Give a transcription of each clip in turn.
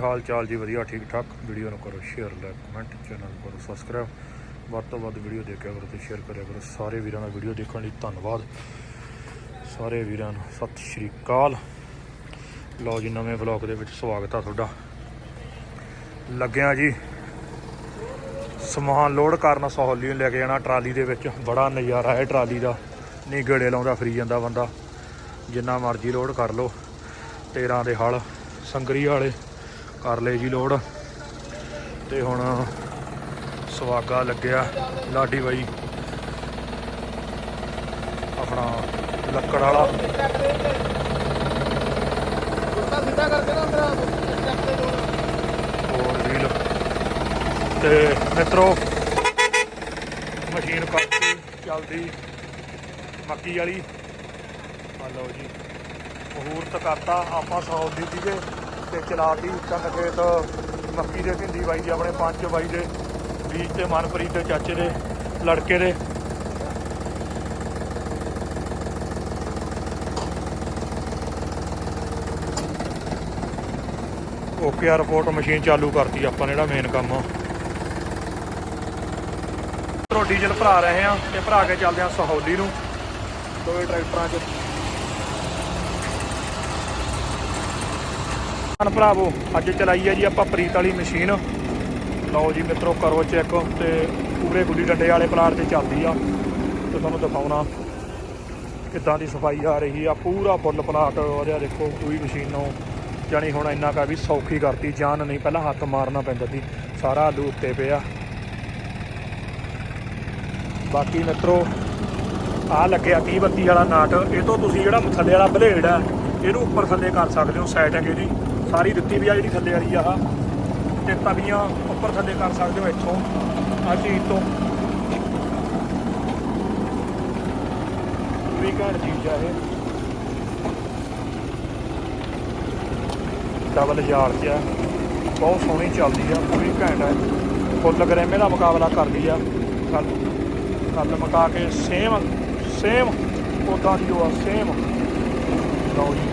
ਹਾਲ ਚਾਲ ਜੀ ਵਧੀਆ ਠੀਕ ਠਾਕ ਵੀਡੀਓ ਨੂੰ ਕਰੋ ਸ਼ੇਅਰ ਲਾਈਕ ਕਮੈਂਟ ਚੈਨਲ ਨੂੰ ਕਰੋ ਸਬਸਕ੍ਰਾਈਬ ਵੱਧ ਤੋਂ ਵੱਧ ਵੀਡੀਓ ਦੇਖਿਆ ਕਰੋ ਤੇ ਸ਼ੇਅਰ ਕਰਿਆ ਕਰੋ। ਸਾਰੇ ਵੀਰਾਂ ਦਾ ਵੀਡੀਓ ਦੇਖਣ ਲਈ ਧੰਨਵਾਦ। ਸਾਰੇ ਵੀਰਾਂ ਨੂੰ ਸਤਿ ਸ਼੍ਰੀ ਅਕਾਲ। ਲਓ ਜੀ, ਨਵੇਂ ਵਲੌਗ ਦੇ ਵਿੱਚ ਸਵਾਗਤ ਆ ਤੁਹਾਡਾ। ਲੱਗਿਆ ਜੀ, ਸਮਾਨ ਲੋਡ ਕਰਨ ਸਹੌਲੀ ਨੂੰ ਲੈ ਕੇ ਜਾਣਾ ਟਰਾਲੀ ਦੇ ਵਿੱਚ। ਬੜਾ ਨਜ਼ਾਰਾ ਹੈ ਟਰਾਲੀ ਦਾ। ਨਹੀਂ ਗੇੜੇ ਲਾਉਂਦਾ, ਫਰੀ ਜਾਂਦਾ ਬੰਦਾ। ਜਿੰਨਾ ਮਰਜ਼ੀ ਲੋਡ ਕਰ ਲਓ। 13 ਦੇ ਹਲ, ਸੰਗਰੀ ਵਾਲੇ। ਕਰ ਲਏ ਜੀ ਲੋਡ। ਤੇ ਹੁਣ ਸਵਾਗਾ ਲੱਗਿਆ ਲਾਡੀ ਬਾਈ। ਆਪਣਾ ਲੱਕੜ ਵਾਲਾ। ਸਿੱਧਾ ਕਰਕੇ ਨਾ ਮੇਰਾ ਹੋਰ ਵੀਲ ਤੇ ਮਿੱਤਰੋ, ਮਸ਼ੀਨ ਕੱਟਦੀ ਚੱਲਦੀ। ਮੱਕੀ ਵਾਲੀ। ਆ ਲਓ ਜੀ, ਮਹੂਰਤ ਕਰਤਾ ਆਪਾਂ ਸੌਦੀ ਸੀਗੇ। ਤੇ ਚਲਾਤੀ ਚੰਦ ਖੇਤ ਮੱਕੀ ਦੇ ਢਿੰਦੀ ਬਾਈ ਦੇ, ਆਪਣੇ ਪੰਜ ਬਾਈ ਦੇ, ਬੀਜ ਤੇ ਮਨਪ੍ਰੀਤ ਦੇ, ਚਾਚੇ ਦੇ, ਲੜਕੇ ਦੇ। ਓਕੇ ਆ ਰਿਪੋਰਟ ਮਸ਼ੀਨ ਚਾਲੂ ਕਰਤੀ ਆਪਾਂ ਜਿਹੜਾ ਮੇਨ ਕੰਮ। ਆ ਪੈਟਰੋਲ ਡੀਜ਼ਲ ਭਰਾ ਰਹੇ ਆ ਤੇ ਭਰਾ ਕੇ ਚੱਲਦੇ ਆ ਸਹੌਲੀ ਨੂੰ। ਦੋਵੇਂ ਟਰੈਕਟਰਾਂ 'ਚ ਹਨ ਭਰਾਵੋ, ਅੱਜ ਚਲਾਈ ਆ ਜੀ ਆਪਾਂ ਪ੍ਰੀਤ ਵਾਲੀ ਮਸ਼ੀਨ। ਲਓ ਜੀ ਮਿੱਤਰੋ, ਕਰੋ ਚੈੱਕ ਤੇ ਪੂਰੇ ਗੁੱਲੀ ਡੰਡੇ ਵਾਲੇ ਪਲਾਟ ਤੇ ਚੱਲਦੀ ਆ। ਤੇ ਤੁਹਾਨੂੰ ਦਿਖਾਉਣਾ ਕਿੱਦਾਂ ਦੀ ਸਫ਼ਾਈ ਆ ਰਹੀ ਆ। ਪੂਰਾ ਫੁੱਲ ਪਲਾਟ ਉਹਦੇ ਦੇਖੋ, ਕੋਈ ਮਸ਼ੀਨ। ਨੂੰ ਜਾਣੀ ਹੁਣ ਇੰਨਾ ਕਾ ਵੀ ਸੌਖੀ ਕਰਤੀ, ਜਾਨ ਨਹੀਂ, ਪਹਿਲਾਂ ਹੱਥ ਮਾਰਨਾ ਪੈਂਦਾ ਸੀ। ਸਾਰਾ ਆਲੂ ਉੱਤੇ ਪਿਆ। ਬਾਕੀ ਮਿੱਤਰੋ, ਆ ਲੱਗਿਆ 30 32 ਵਾਲਾ ਨਾਟ। ਇਹ ਤੋਂ ਤੁਸੀਂ ਜਿਹੜਾ ਥੱਲੇ ਵਾਲਾ ਬਲੇਡ ਆ, ਇਹਨੂੰ ਉੱਪਰ ਥੱਲੇ ਕਰ ਸਕਦੇ ਹੋ ਸੈਟਿੰਗ ਇਹਦੀ ਸਾਰੀ ਦਿੱਤੀ ਵੀ ਆ ਜਿਹੜੀ ਥੱਲੇ ਵਾਲੀ ਆ ਤੇ ਤਵੀਆਂ ਉੱਪਰ ਥੱਲੇ ਕਰ ਸਕਦੇ ਹੋ ਇੱਥੋਂ। ਆ ਚੀਜ਼ ਤੋਂ। ਵੀ ਘੈਂਟ ਚੀਜ਼ ਆ ਇਹ। ਡਬਲ ਜਾਰ ਚ ਆ। ਬਹੁਤ ਸੋਹਣੀ ਚੱਲਦੀ ਆ, ਪੂਰੀ ਘੈਂਟ ਹੈ ਫੁੱਲ ਗਰੇਮੇ ਦਾ ਮੁਕਾਬਲਾ ਕਰਦੀ ਆ। ਕੱਲ ਕੱਲ ਮਕਾ ਕੇ ਸੇਮ ਸੇਮ ਉਦਾਂ ਦੀ ਉਹ ਆ ਸੇਮ ਲਓ ਜੀ।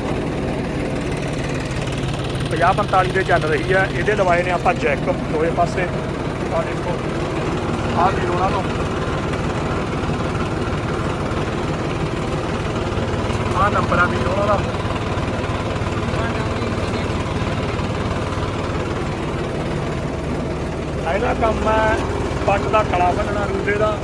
50 45 ਦੇ ਚੱਲ ਰਹੀ ਹੈ। ਇਹਦੇ ਲਵਾਏ ਨੇ ਆਪਾਂ ਜੈਕ ਦੋਵੇਂ ਪਾਸੇ। ਆ ਦੇਖੋ ਆ ਵੀ ਉਹਨਾਂ ਤੋਂ। ਆ ਨੰਬਰ ਆ ਵੀ ਉਹਨਾਂ ਦਾ। ਇਹਦਾ ਕੰਮ ਹੈ ਪੱਟ ਦਾ ਕਲਾ ਭੰਨਣਾ ਰੂਦੇ ਦਾ।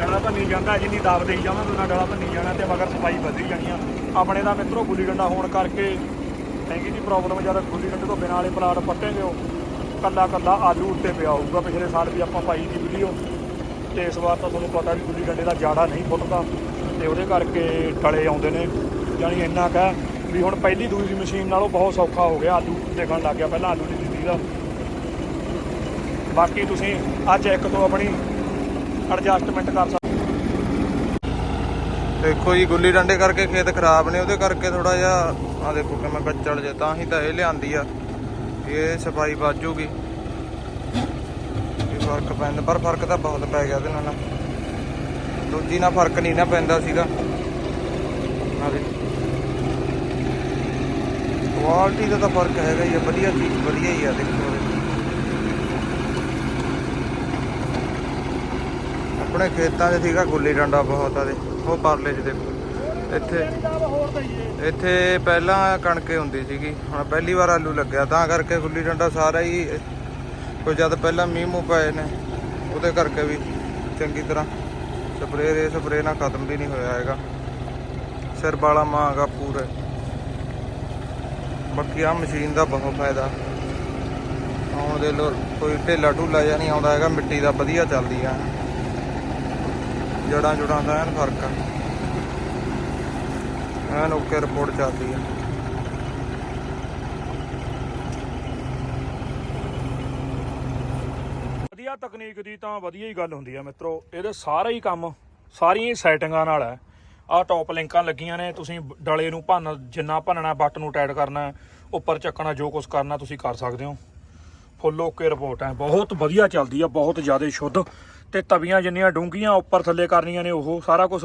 ਡਲਾ ਭੰਨੀ ਜਾਂਦਾ, ਜਿੰਨੀ ਦਾਬ ਦੇਈ ਜਾਵਾਂਗੇ ਉਹਨਾਂ ਡਲਾ ਭੰਨੀ ਜਾਣਾ ਤੇ ਮਗਰ ਸਫ਼ਾਈ ਵਧੀ ਜਾਣੀ ਆ। ਆਪਣੇ ਦਾ ਮਿੱਤਰੋ, ਗੁੱਲੀ ਡੰਡਾ ਹੋਣ ਕਰਕੇ ਹੈਗੀ ਜੀ ਪ੍ਰੋਬਲਮ ਜਦ ਗੁੱਲੀ ਡੰਡੇ ਤੋਂ ਬਿਨਾਂ ਵਾਲੇ ਪਲਾਟ ਪੱਟੇਗੇ ਉਹ। ਕੱਲਾ ਕੱਲਾ ਆਲੂ ਉੱਤੇ ਪਿਆ ਹੋਊਗਾ, ਪਿਛਲੇ ਸਾਲ ਵੀ ਆਪਾਂ ਪਾਈ ਦੀ ਵੀਡੀਓ। ਤੇ ਇਸ ਵਾਰ ਤਾਂ ਤੁਹਾਨੂੰ ਪਤਾ ਵੀ ਗੁੱਲੀ ਡੰਡੇ ਦਾ ਜਾੜਾ ਨਹੀਂ ਫੁੱਟਦਾ। ਤੇ ਉਹਦੇ ਕਰਕੇ ਡਲੇ ਆਉਂਦੇ ਨੇ। ਜਾਣੀ ਇੰਨਾ ਕਾ ਵੀ ਹੁਣ ਪਹਿਲੀ ਦੂਜੀ ਦੀ ਮਸ਼ੀਨ ਨਾਲੋਂ ਬਹੁਤ ਸੌਖਾ ਹੋ ਗਿਆ ਆਲੂ ਦੇਖਣ ਲੱਗ ਗਿਆ ਪਹਿਲਾਂ ਆਲੂ ਦੀ ਦਿੱਤੀ ਦਾ। ਬਾਕੀ ਤੁਸੀਂ ਅੱਜ ਇੱਕ ਤੋਂ ਆਪਣੀ ਐਡਜਸਟਮੈਂਟ ਕਰ ਸਕਦੇ ਦੇਖੋ ਜੀ, ਗੁੱਲੀ ਡੰਡੇ ਕਰਕੇ ਖੇਤ ਖਰਾਬ ਨੇ, ਉਹਦੇ ਕਰਕੇ ਥੋੜਾ ਜਿਹਾ ਆ ਦੇਖੋ ਕਿ ਮੈਂ ਕੱਚਲ ਜੇ, ਤਾਂ ਹੀ ਤਾਂ ਇਹ ਲਿਆਂਦੀ ਆ। ਇਹ ਸਫ਼ਾਈ ਵੱਜੂਗੀ ਇਹ ਫ਼ਰਕ ਪੈਂਦਾ, ਪਰ ਫ਼ਰਕ ਤਾਂ ਬਹੁਤ ਪੈ ਗਿਆ ਉਹਦੇ ਨਾਲ। ਦੂਜੀ ਨਾਲ ਫ਼ਰਕ ਨਹੀਂ ਨਾ ਪੈਂਦਾ ਸੀਗਾ। ਆ ਦੇ ਕੁਆਲਿਟੀ ਦਾ ਤਾਂ ਫ਼ਰਕ ਹੈਗਾ ਹੀ ਆ, ਵਧੀਆ ਚੀਜ਼ ਵਧੀਆ ਹੀ ਆ, ਦੇਖੋ। ਆਪਣੇ ਖੇਤਾਂ 'ਚ ਸੀਗਾ ਗੁੱਲੀ ਡੰਡਾ ਬਹੁਤ ਆ ਦੇ, ਉਹ ਪਰਲੇ 'ਚ ਦੇਖੋ। ਇੱਥੇ ਇੱਥੇ ਪਹਿਲਾਂ ਕਣਕੇ ਹੁੰਦੀ ਸੀਗੀ, ਹੁਣ ਪਹਿਲੀ ਵਾਰ ਆਲੂ ਲੱਗਿਆ, ਤਾਂ ਕਰਕੇ ਗੁੱਲੀ ਡੰਡਾ ਸਾਰਾ ਹੀ, ਕੋਈ ਜਦ ਪਹਿਲਾਂ ਮੀਂਹ ਮੂੰਹ ਪਏ ਨੇ, ਉਹਦੇ ਕਰਕੇ ਵੀ ਚੰਗੀ ਤਰ੍ਹਾਂ ਸਪਰੇਅ ਰੇ ਸਪਰੇਅ ਨਾਲ ਖਤਮ ਵੀ ਨਹੀਂ ਹੋਇਆ ਹੈਗਾ। ਸਿਰ ਵਾਲਾ ਮਾਂਗਾ ਪੂਰੇ। ਬਾਕੀ ਆ ਮਸ਼ੀਨ ਦਾ ਬਹੁਤ ਫਾਇਦਾ। ਆਉਣ ਦੇ ਲੋ, ਕੋਈ ਢੇਲਾ ਢੂਲਾ ਜਿਹਾ ਨਹੀਂ ਆਉਂਦਾ ਹੈਗਾ, ਮਿੱਟੀ ਦਾ ਵਧੀਆ ਚੱਲਦੀ ਆ। ਜੜਾਂ ਜੁੜਾਂ ਦਾ ਐਨ ਫ਼ਰਕ ਆ। ਐਨ ਓਕੇ ਰਿਪੋਰਟ ਚੱਲਦੀ ਆ। ਵਧੀਆ ਤਕਨੀਕ ਦੀ ਤਾਂ ਵਧੀਆ ਹੀ ਗੱਲ ਹੁੰਦੀ ਹੈ ਮਿੱਤਰੋ, ਇਹਦੇ ਸਾਰਾ ਹੀ ਕੰਮ, ਸਾਰੀਆਂ ਹੀ ਸੈਟਿੰਗਾਂ ਨਾਲ ਹੈ ਆਹ ਟੌਪ ਲਿੰਕਾਂ ਲੱਗੀਆਂ ਨੇ, ਤੁਸੀਂ ਡਲੇ ਨੂੰ ਭੰਨ, ਜਿੰਨਾ ਭੰਨਣਾ ਬੱਟ ਨੂੰ ਟਾਈਟ ਕਰਨਾ, ਉੱਪਰ ਚੱਕਣਾ, ਜੋ ਕੁਝ ਕਰਨਾ, ਤੁਸੀਂ ਕਰ ਸਕਦੇ ਹੋ। ਫੁੱਲ ਓਕੇ ਰਿਪੋਰਟ ਹੈ ਬਹੁਤ ਵਧੀਆ ਚੱਲਦੀ ਆ, ਬਹੁਤ ਜ਼ਿਆਦਾ ਸ਼ੁੱਧ। ਤੇ ਤਵੀਆਂ ਜਿੰਨੀਆਂ ਡੂੰਘੀਆਂ, ਉੱਪਰ ਥੱਲੇ ਕਰਨੀਆਂ ਨੇ ਉਹ ਸਾਰਾ ਕੁਝ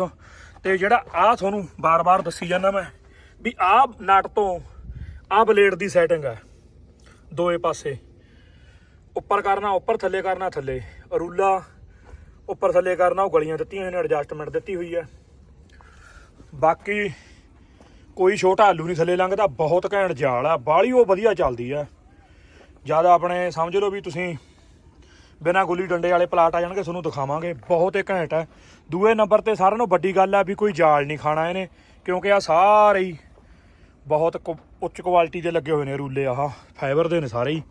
ਤੇ ਜਿਹੜਾ ਆ ਤੁਹਾਨੂੰ ਬਾਰ-ਬਾਰ ਦੱਸੀ ਜਾਂਦਾ ਮੈਂ, ਵੀ ਆਹ ਨਟ ਤੋਂ ਆਹ ਬਲੇਡ ਦੀ ਸੈਟਿੰਗ ਹੈ ਦੋਏ ਪਾਸੇ। ਉੱਪਰ ਕਰਨਾ, ਉੱਪਰ ਥੱਲੇ ਕਰਨਾ, ਥੱਲੇ। ਰੂਲਾ ਉੱਪਰ ਥੱਲੇ ਕਰਨਾ, ਉਹ ਗਲੀਆਂ ਦਿੱਤੀਆਂ ਹੋਈਆਂ ਨੇ ਐਡਜਸਟਮੈਂਟ ਦਿੱਤੀ ਹੋਈ ਹੈ ਬਾਕੀ ਕੋਈ ਛੋਟਾ ਆਲੂ ਨਹੀਂ ਥੱਲੇ ਲੰਘਦਾ, ਬਹੁਤ ਘੈਂਟ ਜਾਲ ਆ, ਬਾਹਲੀ ਉਹ ਵਧੀਆ ਚੱਲਦੀ ਆ। ਜ਼ਿਆਦਾ ਆਪਣੇ ਸਮਝ ਲਓ ਵੀ ਤੁਸੀਂ ਬਿਨਾਂ ਗੁੱਲੀ ਡੰਡੇ ਵਾਲੇ ਪਲਾਟ ਆ ਜਾਣਗੇ, ਤੁਹਾਨੂੰ ਦਿਖਾਵਾਂਗੇ। ਬਹੁਤ ਹੀ ਘੈਂਟ ਹੈ। ਦੂਏ ਨੰਬਰ ਤੇ ਸਾਰਿਆਂ ਨੂੰ ਵੱਡੀ ਗੱਲ ਆ ਵੀ ਕੋਈ ਜਾਲ ਨਹੀਂ ਖਾਣਾ ਇਹਨੇ, ਕਿਉਂਕਿ ਆ ਸਾਰੇ ਹੀ ਬਹੁਤ ਕੁ- ਉੱਚ ਕੁਆਲਿਟੀ ਦੇ ਲੱਗੇ ਹੋਏ ਨੇ ਰੂਲੇ ਆਹ ਫਾਈਬਰ ਦੇ ਨੇ ਸਾਰੇ ਹੀ।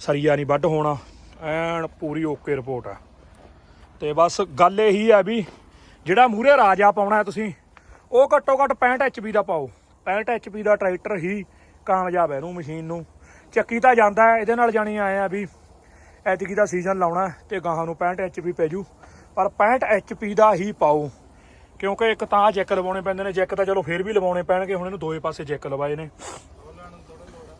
ਸਰੀਆ ਨਹੀਂ ਵੱਢ ਹੋਣਾ, ਐਨ ਪੂਰੀ ਓਕੇ ਰਿਪੋਰਟ ਆ ਤੇ ਬਸ ਗੱਲ ਇਹੀ ਆ ਵੀ ਜਿਹੜਾ ਮੂਰੇ ਰਾਜਾ ਪਾਉਣਾ ਤੁਸੀਂ, ਉਹ ਘੱਟੋ ਘੱਟ 65 ਐਚਪੀ ਦਾ ਪਾਓ। 65 ਐਚਪੀ ਦਾ ਟਰੈਕਟਰ ਹੀ ਕਾਮਯਾਬ ਹੈ ਇਹਨੂੰ, ਮਸ਼ੀਨ ਨੂੰ। ਚੱਕੀ ਤਾਂ ਜਾਂਦਾ ਇਹਦੇ ਨਾਲ ਜਾਣੀ ਆਏ ਆ ਵੀ ਐਤਕੀ ਦਾ ਸੀਜ਼ਨ ਲਾਉਣਾ ਹੈ ਤੇ ਗਾਹਾਂ ਨੂੰ 65 ਐਚਪੀ ਪੈ ਜੂ। ਪਰ 65 ਐਚਪੀ ਦਾ ਹੀ ਪਾਓ। ਕਿਉਂਕਿ ਇੱਕ ਤਾਂ ਜੈਕ ਲਵਾਉਣੇ ਪੈਂਦੇ ਨੇ, ਜੈਕ ਤਾਂ ਚਲੋ ਫੇਰ ਵੀ ਲਵਾਉਣੇ ਪੈਣਗੇ, ਹੁਣ ਇਹਨੂੰ ਦੋਏ ਪਾਸੇ ਜੈਕ ਲਵਾਏ ਨੇ।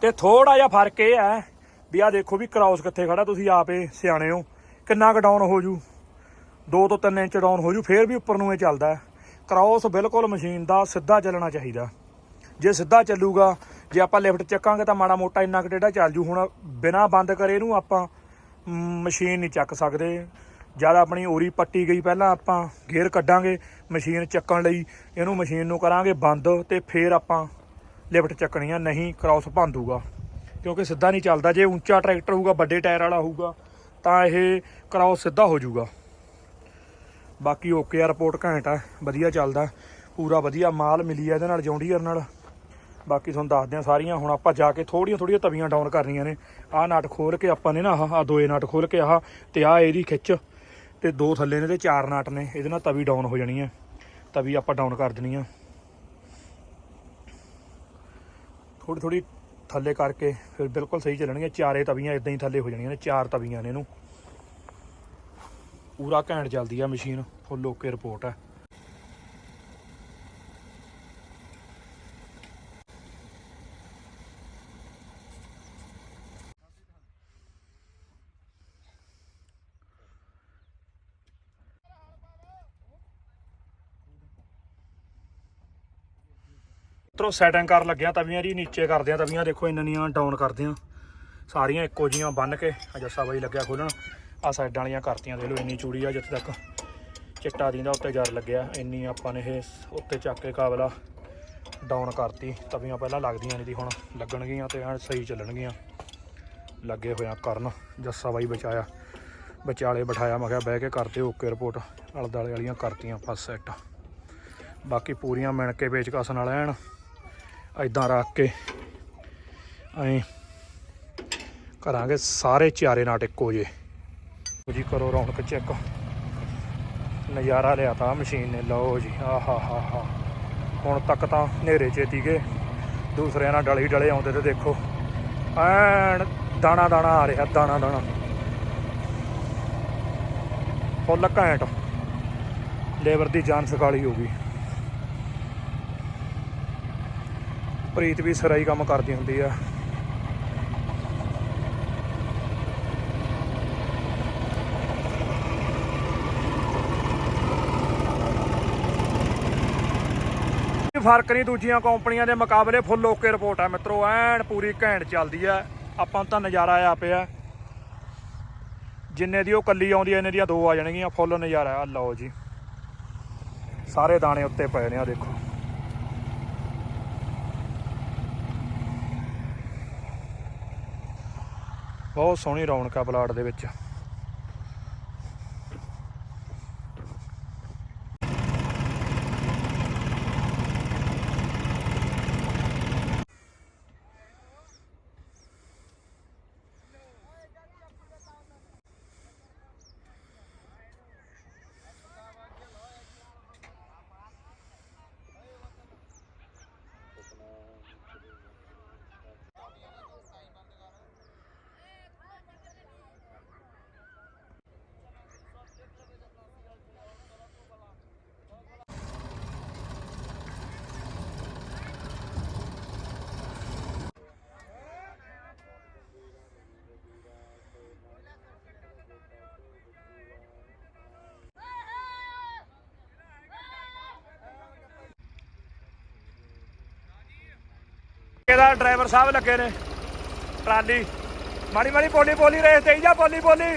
ਤੇ ਥੋੜਾ ਜਿਹਾ ਫ਼ਰਕ ਇਹ ਹੈ ਵੀ ਆ ਦੇਖੋ ਵੀ ਕ੍ਰਾਸ ਕਿੱਥੇ ਖੜਾ ਤੁਸੀਂ ਆਪੇ ਸਿਆਣੇ ਹੋ। ਕਿੰਨਾ ਕੁ ਡਾਊਨ ਹੋ ਜੂ? 2 ਤੋਂ 3 ਇੰਚ ਡਾਊਨ ਹੋ ਜੂ, ਫੇਰ ਵੀ ਉੱਪਰ ਨੂੰ ਇਹ ਚੱਲਦਾ ਹੈ। ਬਿਲਕੁਲ ਮਸ਼ੀਨ ਦਾ ਸਿੱਧਾ ਚੱਲਣਾ ਚਾਹੀਦਾ। ਜੇ ਸਿੱਧਾ ਚੱਲੂਗਾ, ਜੇ ਆਪਾਂ ਲਿਫਟ ਚੱਕਾਂਗੇ ਤਾਂ ਮਾੜਾ ਮੋਟਾ ਇੰਨਾ ਕੁ ਟੇਢਾ ਚੱਲ ਜੂ। ਹੁਣ ਬਿਨਾ ਬੰਦ ਕਰੇ ਇਹਨੂੰ ਆਪਾਂ ਮਸ਼ੀਨ ਨਹੀਂ ਚੱਕ ਸਕਦੇ। ਜਦ ਆਪਣੀ ਓਰੀ ਪੱਟੀ ਗਈ ਪਹਿਲਾਂ ਆਪਾਂ, ਗੇਅਰ ਕੱਢਾਂਗੇ, ਮਸ਼ੀਨ ਚੱਕਣ ਲਈ, ਇਹਨੂੰ ਮਸ਼ੀਨ ਨੂੰ ਕਰਾਂਗੇ ਬੰਦ ਤੇ ਫੇਰ ਆਪਾਂ ਲਿਫਟ ਚੱਕਣੀ ਆ, ਨਹੀਂ ਕ੍ਰਾਸ ਭੰਦੂਗਾ। ਕਿਉਂਕਿ ਸਿੱਧਾ ਨਹੀਂ ਚੱਲਦਾ, ਜੇ ਉੱਚਾ ਟਰੈਕਟਰ ਹੋਊਗਾ, ਵੱਡੇ ਟਾਇਰ ਵਾਲਾ ਹੋਊਗਾ, ਤਾਂ ਇਹ ਕ੍ਰਾਸ ਸਿੱਧਾ ਹੋ ਜਾਊਗਾ। ਬਾਕੀ ਓਕੇ ਆ, ਰਿਪੋਰਟ ਘੈਂਟ ਆ, ਵਧੀਆ ਚੱਲਦਾ, ਪੂਰਾ ਵਧੀਆ ਮਾਲ ਮਿਲੀ ਆ ਇਹਦੇ ਨਾਲ, ਜੌਂਡੀਅਰ ਨਾਲ। ਬਾਕੀ ਤੁਹਾਨੂੰ ਦੱਸਦੇ ਆ ਸਾਰੀਆਂ। ਹੁਣ ਆਪਾਂ ਜਾ ਕੇ ਥੋੜੀਆਂ ਥੋੜੀਆਂ ਤਵੀਆਂ ਡਾਊਨ ਕਰਨੀਆਂ ਨੇ। ਆਹ ਨਟ ਖੋਲ ਕੇ ਆਪਾਂ ਨੇ ਨਾ ਆਹ ਆਹ ਦੋਏ ਨਟ ਖੋਲ ਕੇ ਆਹ ਤੇ ਆਹ ਇਹਦੀ ਖਿੱਚ ਤੇ ਦੋ ਥੱਲੇ ਨੇ ਤੇ ਚਾਰ ਨਟ ਨੇ। ਇਹਦੇ ਨਾਲ ਤਵੀ ਡਾਊਨ ਹੋ ਜਾਣੀ ਹੈ। ਤਵੀ ਆਪਾਂ ਡਾਊਨ ਕਰ ਦੇਣੀ ਆ। ਥੋੜੀ ਥੋੜੀ ਥੱਲੇ ਕਰਕੇ ਫਿਰ ਬਿਲਕੁਲ ਸਹੀ ਚੱਲਣਗੀਆਂ। ਚਾਰੇ ਤਵੀਆਂ ਇਦਾਂ ਹੀ ਥੱਲੇ ਹੋ ਜਾਣੀਆਂ ਨੇ, ਚਾਰ ਤਵੀਆਂ ਨੇ ਇਹਨੂੰ। ਪੂਰਾ ਘੈਂਟ ਚੱਲਦੀ ਆ ਮਸ਼ੀਨ। ਫੁੱਲ ਓਕੇ ਰਿਪੋਰਟ ਹੈ ਤਰੋ ਸੈਟਿੰਗ ਕਰ ਲੱਗਿਆ, ਤਵੀਆਂ ਜੀ ਨੀਚੇ ਕਰਦੇ ਆ, ਤਵੀਆਂ ਦੇਖੋ ਇੰਨੀਆਂ ਡਾਊਨ ਕਰਦੇ ਆ। ਸਾਰੀਆਂ ਇੱਕੋ ਜੀਆਂ ਬੰਨ ਕੇ ਆ ਜੱਸਾ ਬਾਈ ਲੱਗਿਆ ਖੋਲਣ। ਆ ਸਾਈਡਾਂ ਵਾਲੀਆਂ ਕਰਤੀਆਂ ਦੇਖ ਲਓ, ਇੰਨੀ ਚੂੜੀ ਆ, ਜਿੱਥੇ ਤੱਕ ਚਿੱਟਾ ਦਿੰਦਾ ਉੱਤੇ ਜਰ ਲੱਗਿਆ। ਇੰਨੀ ਆਪਾਂ ਨੇ ਇਹ ਉੱਤੇ ਚੱਕ ਕੇ ਕਾਬਲਾ ਡਾਊਨ ਕਰਤੀ। ਤਵੀਆਂ ਪਹਿਲਾਂ ਲੱਗਦੀਆਂ ਨਹੀਂ ਦੀ ਹੁਣ ਲੱਗਣਗੀਆਂ ਤੇ ਐਨ ਸਹੀ ਚੱਲਣਗੀਆਂ। ਲੱਗੇ ਹੋਇਆ ਕਰਨ ਜੱਸਾ ਬਾਈ ਬਚਾਇਆ। ਵਿਚਾਲੇ ਬਿਠਾਇਆ, ਮੈਂ ਕਿਹਾ ਬਹਿ ਕੇ ਕਰਦੇ ਓਕੇ ਰਿਪੋਰਟ ਆਲੇ ਦੁਆਲੇ ਵਾਲੀਆਂ ਕਰਤੀਆਂ ਫਸ ਸੈੱਟ ਬਾਕੀ ਪੂਰੀਆਂ ਮਿਣ ਕੇ ਪੇਚਕਸ ਨਾਲ ਐਨ ਐਦਾਂ ਰੱਖ ਕੇ ਐਂ ਕਰਾਂਗੇ ਸਾਰੇ ਚਾਰੇ ਨਾਟ ਇੱਕੋ ਜੇ ਜੀ, ਕਰੋ ਰੌਣਕ ਚੈੱਕ। ਨਜ਼ਾਰਾ ਲਿਆ ਤਾ ਮਸ਼ੀਨ ਨੇ, ਲਓ ਜੀ, ਆਹ, ਹਾ ਹਾ। ਹੁਣ ਤੱਕ ਤਾਂ ਹਨੇਰੇ ਚੇਤੀ ਗਏ ਦੂਸਰਿਆਂ ਨਾਲ ਡਲੇ ਡਲੇ ਆਉਂਦੇ ਤੇ ਦੇਖੋ, ਐਨ ਦਾਣਾ ਦਾਣਾ ਆ ਰਿਹਾ, ਦਾਣਾ ਦਾਣਾ। ਫੁੱਲ ਘੈਂਟ। ਲੇਬਰ ਦੀ ਜਾਨ ਸਕਾਲੀ ਹੋ ਗਈ। ਪ੍ਰੀਤ ਵੀ ਸਰਾਈ ਕੰਮ ਕਰਦੀ ਹੁੰਦੀ ਆ। ਫ਼ਰਕ ਨਹੀਂ ਦੂਜੀਆਂ ਕੰਪਨੀਆਂ ਦੇ ਮੁਕਾਬਲੇ ਫੁੱਲ ਓਕੇ ਰਿਪੋਰਟ ਆ ਮਿੱਤਰੋ, ਐਨ ਪੂਰੀ ਘੈਂਟ ਚੱਲਦੀ ਆ। ਆਪਾਂ ਤਾਂ ਨਜ਼ਾਰਾ ਆ ਪਿਆ। ਜਿੰਨੇ ਦੀ ਉਹ ਕੱਲੀ ਆਉਂਦੀ ਐ ਇਹਨੇ ਦੀਆਂ ਦੋ ਆ ਜਾਣਗੀਆਂ, ਫੁੱਲ ਨਜ਼ਾਰਾ ਆ। ਲਓ ਜੀ। ਸਾਰੇ ਦਾਣੇ ਉੱਤੇ ਪਏ ਨੇ ਆ, ਦੇਖੋ। ਬਹੁਤ ਸੋਹਣੀ ਰੌਣਕ ਆ ਪਲਾਟ ਦੇ ਵਿੱਚ। ਇਹਦਾ ਡਰਾਈਵਰ ਸਾਹਿਬ ਲੱਗੇ ਨੇ। ਟਰਾਲੀ। ਮਾੜੀ ਮਾੜੀ ਬੋਲੀ ਬੋਲੀ ਰੇਸ ਤੇ ਜਾ ਬੋਲੀ ਬੋਲੀ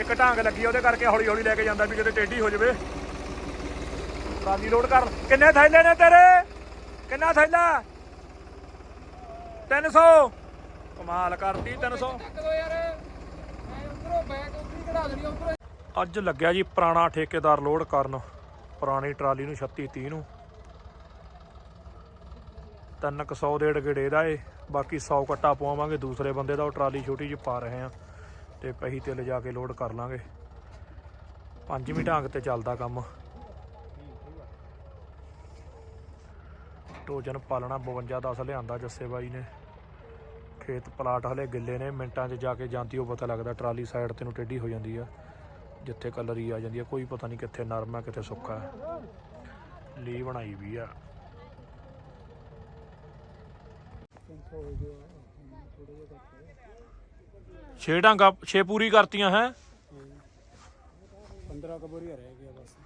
ਇੱਕ ਢਾਂਗ ਲੱਗੀ ਉਹਦੇ ਕਰਕੇ ਹੌਲੀ ਹੌਲੀ ਲੈ ਕੇ ਜਾਂਦਾ ਵੀ ਕਿਤੇ ਟੇਢੀ ਹੋ ਜਾਵੇ। ਟਰਾਲੀ ਲੋਡ ਕਰ। ਕਿੰਨੇ ਥੈਲੇ ਨੇ ਤੇਰੇ? ਕਿੰਨਾ ਥੈਲਾ? 300 ਕਮਾਲ ਕਰਤੀ 300 ਚੱਕ ਦੋ ਯਾਰ। ਮੈਂ ਉਧਰੋਂ ਬੈਕ ਉੱਧਰ ਕਢਾ ਦੇਣੀ ਉਧਰੋਂ ਅੱਜ ਲੱਗਿਆ ਜੀ ਪੁਰਾਣਾ ਠੇਕੇਦਾਰ ਲੋਡ ਕਰਨ। ਪੁਰਾਣੀ ਟਰਾਲੀ ਨੂੰ 36 30 ਨੂੰ। ਤਿੰਨ ਕੁ ਸੌ ਡੇਢ ਗੇੜੇ ਦਾ ਏ, ਬਾਕੀ 100 ਕੱਟਾ ਪਵਾਵਾਂਗੇ, ਦੂਸਰੇ ਬੰਦੇ ਦਾ ਉਹ ਟਰਾਲੀ ਛੋਟੀ ਜਿਹੀ ਪਾ ਰਹੇ ਆ ਤੇ ਪਹੀ ਤੇ ਲਿਜਾ ਕੇ ਲੋਡ ਕਰ ਲਾਂਗੇ। ਪੰਜਵੀਂ ਢੰਗ ਤੇ ਚੱਲਦਾ ਕੰਮ। ਟੋਜਨ ਪਾਲਣਾ 52 10 ਲਿਆਂਦਾ ਜੱਸੇ ਬਾਈ ਨੇ। ਖੇਤ ਪਲਾਟ ਹਲੇ ਗਿੱਲੇ ਨੇ, ਮਿੰਟਾਂ 'ਚ ਜਾ ਕੇ ਜਾਂਦੀ, ਉਹ ਪਤਾ ਲੱਗਦਾ ਟਰਾਲੀ ਸਾਈਡ ਤੇ ਨੂੰ ਟੇਢੀ ਹੋ ਜਾਂਦੀ ਆ। ਜਿੱਥੇ ਕਲਰੀ ਆ ਜਾਂਦੀ ਆ, ਕੋਈ ਪਤਾ ਨਹੀਂ ਕਿੱਥੇ ਨਰਮ ਆ, ਕਿੱਥੇ ਸੁੱਕਾ। ਲੀ ਬਣਾਈ ਵੀ ਆ। ਛੇ ਡਾਂਗਾ ਛੇ ਪੂਰੀ ਕਰਤੀਆਂ ਹੈ। 15 ਕਬਰੀ ਰਹਿ ਗਿਆ ਬਸ।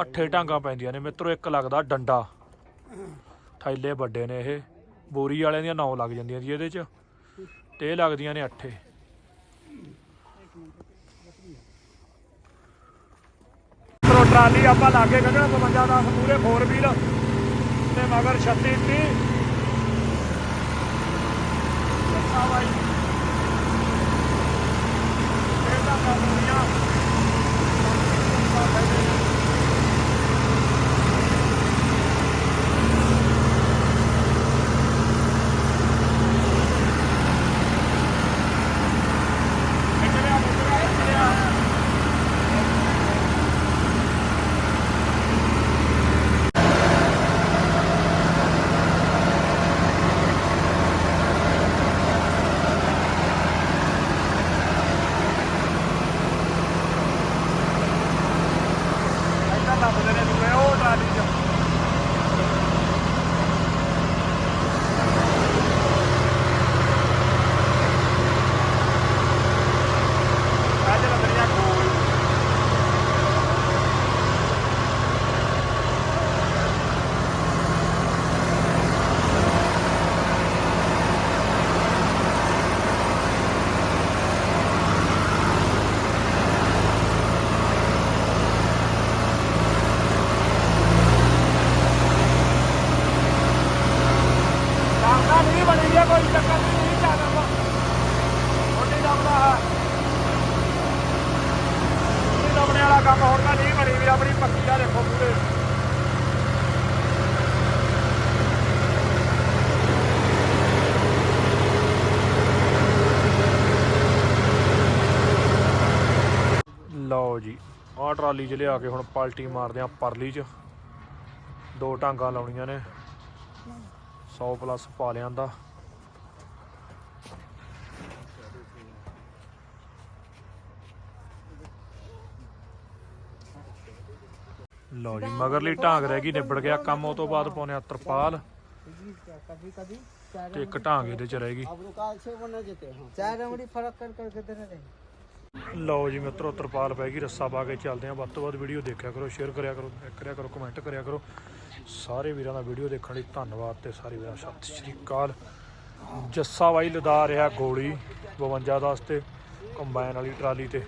ਅੱਠੇ ਢਾਂਗਾ ਪੈਂਦੀਆਂ ਨੇ। ਮਿੱਤਰੋ ਇੱਕ ਲੱਗਦਾ ਡੰਡਾ। ਥੈਲੇ ਵੱਡੇ ਨੇ ਇਹ। ਬੋਰੀ ਵਾਲਿਆਂ ਦੀਆਂ ਨੌ ਲੱਗ ਜਾਂਦੀਆਂ ਜੀ ਇਹਦੇ ਚ। ਤੇ ਲੱਗਦੀਆਂ ਨੇ ਅੱਠੇ ਮਿੱਤਰੋ ਟਰਾਲੀ ਆਪਾਂ ਲਾਗੇ ਕੱਢਣਾ 52 10 ਪੂਰੇ 4 ਵੀਲ ਤੇ ਮਗਰ 36 30 ਅੱਛਾ ਬਾਈ ਇਹ ਤਾਂ ਕੰਮ ਹੋਈਆਂ ਇੱਧਰ ਲੱਭਦੇ ਨੇ ਦੂਏ ਉਹ ਟਰਾਲੀ 'ਚ ਅੱਜ ਲੱਗਣੀਆਂ ਕੋਲ ਕਾਕਾ ਨਹੀਂ ਬਣੀ ਹੈ ਕੋਈ ਚੱਕਰ ਨਹੀਂ ਨਹੀਂ ਚੱਲਦਾ ਛੋਟੀ ਦਬਦਾ ਹੈ ਛੋਟੀ ਦਬਣੇ ਵਾਲਾ ਕੰਮ ਹੁਣ ਤਾਂ ਨਹੀਂ ਬਣੀ ਵੀ ਆਪਣੀ ਪੱਕੀ ਆ ਦੇਖੋ ਪੂਰੇ ਲਓ ਜੀ ਆਹ ਟਰਾਲੀ 'ਚ ਲਿਆ ਕੇ ਹੁਣ ਪਲਟੀ ਮਾਰਦੇ ਆ ਪਰਲੀ 'ਚ। ਦੋ ਟਾਂਗਾ ਲਾਉਣੀਆਂ ਨੇ 100 ਪਲੱਸ ਪਾ ਲਿਆਂ ਦਾ ਲਓ ਜੀ ਮਗਰ ਲਈ ਢਾਂਗ ਰਹਿ ਗਈ ਨਿਬੜ ਗਿਆ ਕੰਮ ਉਹ ਤੋਂ ਬਾਅਦ ਪਾਉਨੇ ਆ ਤਰਪਾਲ। ਤੇ ਇੱਕ ਢਾਂਗ ਇਹਦੇ ਚ ਰਹਿ ਗਈ। ਚਾਰ ਉਂਗਲੀ ਫ਼ਰਕ ਕਰ ਕਰ ਕੇ ਦੇ ਰਹੇ ਲਓ ਜੀ ਮਿੱਤਰੋ, ਤਰਪਾਲ ਪੈ ਗਈ, ਰੱਸਾ ਪਾ ਕੇ ਚੱਲਦੇ ਆਂ ਵੱਧ ਤੋਂ ਵੱਧ ਵੀਡੀਓ ਦੇਖਿਆ ਕਰੋ ਸ਼ੇਅਰ ਕਰਿਆ ਕਰੋ ਲਾਈਕ ਕਰਿਆ ਕਰੋ ਕਮੈਂਟ ਕਰਿਆ ਕਰੋ। ਸਾਰੇ ਵੀਰਾਂ ਦਾ ਵੀਡੀਓ ਦੇਖਣ ਲਈ ਧੰਨਵਾਦ ਤੇ ਸਾਰੇ ਵੀਰਾਂ ਨੂੰ ਸਤਿ ਸ਼੍ਰੀ ਅਕਾਲ। ਜੱਸਾ ਬਾਈ ਲਦਾ ਰਿਹਾ ਗੋਲੀ 52 ਦਸ ਤੇ, ਕੰਬਾਈਨ ਵਾਲੀ ਟਰਾਲੀ ਤੇ।